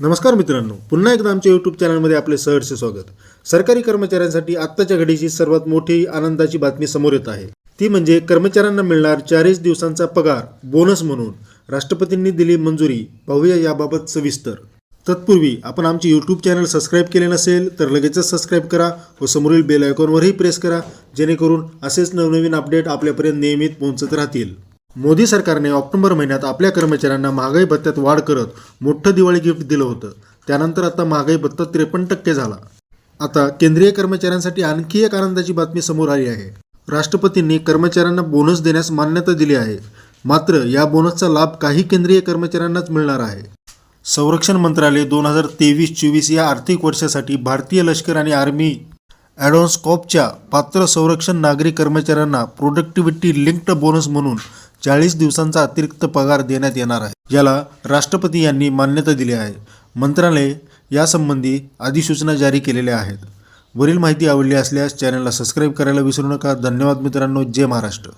नमस्कार मित्रांनो पुन्हा एकदा आमच्या यूट्यूब चॅनलमध्ये आपले सहर्ष स्वागत. सरकारी कर्मचाऱ्यांसाठी आत्ताच्या घडीची सर्वात मोठी आनंदाची बातमी समोर येत आहे. ती म्हणजे कर्मचाऱ्यांना मिळणार चाळीस दिवसांचा पगार बोनस म्हणून. राष्ट्रपतींनी दिली मंजुरी पाहूया याबाबत सविस्तर. तत्पूर्वी आपण आमचे यूट्यूब चॅनल सबस्क्राईब केले नसेल तर लगेचच सबस्क्राईब करा व समोरील बेल आयकॉनवरही प्रेस करा जेणेकरून असेच नवनवीन अपडेट आपल्यापर्यंत नियमित पोहोचत राहतील. मोदी सरकारने ऑक्टोबर महिन्यात आपल्या कर्मचाऱ्यांना महागाई भत्त्यात वाढ करत मोठं दिवाळी गिफ्ट दिलं होतं. त्यानंतर आता महागाई भत्ता त्रेपन्न टक्के झाला. आता केंद्रीय कर्मचाऱ्यांसाठी आणखी एक आनंदाची बातमी समोर आली आहे. राष्ट्रपतींनी कर्मचाऱ्यांना बोनस देण्यास मान्यता दिली आहे. मात्र या बोनसचा लाभ काही केंद्रीय कर्मचाऱ्यांनाच मिळणार आहे. संरक्षण मंत्रालय दोन हजार तेवीस चोवीस या आर्थिक वर्षासाठी भारतीय लष्कर आणि आर्मी ॲडॉन्सकॉपच्या पात्र संरक्षण नागरी कर्मचाऱ्यांना प्रोडक्टिव्हिटी लिंक्ड बोनस म्हणून चाळीस दिवसांचा अतिरिक्त पगार देण्यात येणार आहे. याला राष्ट्रपती यांनी मान्यता दिली आहे. मंत्रालय यासंबंधी अधिसूचना जारी केलेल्या आहेत. वरील माहिती आवडली असल्यास चॅनलला सबस्क्राईब करायला विसरू नका. धन्यवाद मित्रांनो. जय महाराष्ट्र.